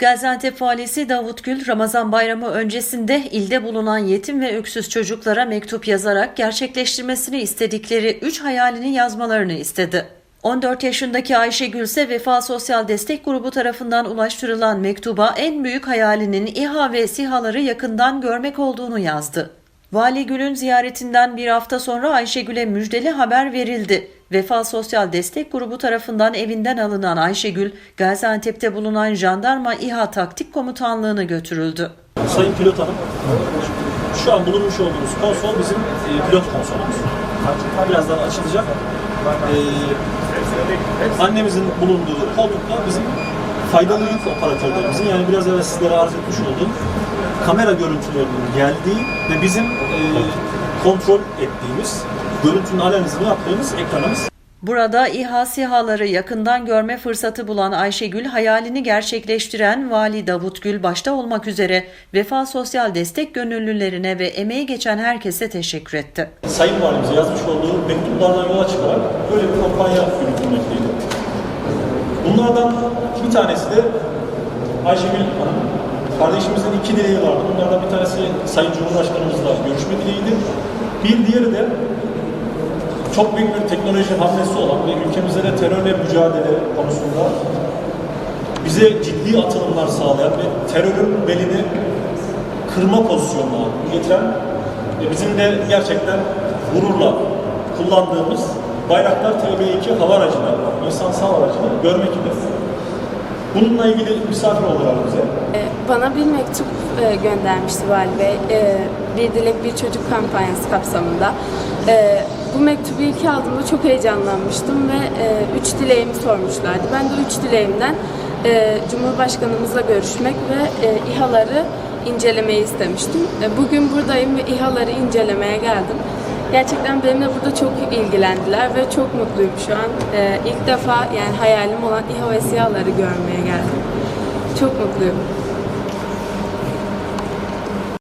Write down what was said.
Gaziantep valisi Davut Gül, Ramazan bayramı öncesinde ilde bulunan yetim ve öksüz çocuklara mektup yazarak gerçekleştirmesini istedikleri 3 hayalini yazmalarını istedi. 14 yaşındaki Ayşegül ise Vefa Sosyal Destek Grubu tarafından ulaştırılan mektuba en büyük hayalinin İHA ve SİHA'ları yakından görmek olduğunu yazdı. Vali Gül'ün ziyaretinden bir hafta sonra Ayşegül'e müjdeli haber verildi. Vefa Sosyal Destek Grubu tarafından evinden alınan Ayşegül, Gaziantep'te bulunan Jandarma İHA Taktik Komutanlığı'na götürüldü. Sayın Pilot Hanım, şu an bulunmuş olduğumuz konsol bizim e, pilot konsolumuz. Birazdan açılacak. E, annemizin bulunduğu koltukta bizim faydalı yük operatörlerimizin yani biraz evvel sizlere arz etmiş olduğum kamera görüntülerinin geldiği ve bizim e, kontrol ettiğimiz görüntünün analizini yaptığımız ekranımız. Burada İHA SİHA'ları yakından görme fırsatı bulan Ayşegül, hayalini gerçekleştiren Vali Davut Gül başta olmak üzere Vefa Sosyal Destek gönüllülerine ve emeği geçen herkese teşekkür etti. Sayın Valimize yazmış olduğu mektuplardan yola çıkarak böyle bir kampanya yürütülmekteydi. Bunlardan bir tanesi de Ayşegül Hanım. Kardeşimizin iki dileği vardı. Bunlardan bir tanesi Sayın Cumhurbaşkanımızla görüşme dileğiydi. Bir diğeri de çok büyük bir teknoloji hamlesi olan ve ülkemizde de terörle mücadele konusunda bize ciddi atılımlar sağlayan ve terörün belini kırma pozisyonuna getiren ve bizim de gerçekten gururla kullandığımız Bayraktar TB2 hava aracını, insansız hava aracını görmek gibi. Bununla ilgili misafir oldular bize. Ee, Bana bir mektup e, göndermişti Vali Bey. Ee, Bir Dilek Bir Çocuk kampanyası kapsamında. Bu mektubu ilk aldığımda çok heyecanlanmıştım ve e, üç dileğimi sormuşlardı. Ben de üç dileğimden e, Cumhurbaşkanımızla görüşmek ve e, İHA'ları incelemeyi istemiştim. E, Bugün buradayım ve İHA'ları incelemeye geldim. Gerçekten benimle burada çok ilgilendiler ve çok mutluyum şu an. Ee, ilk defa yani hayalim olan İHA ve SİHA'ları görmeye geldim. Çok mutluyum.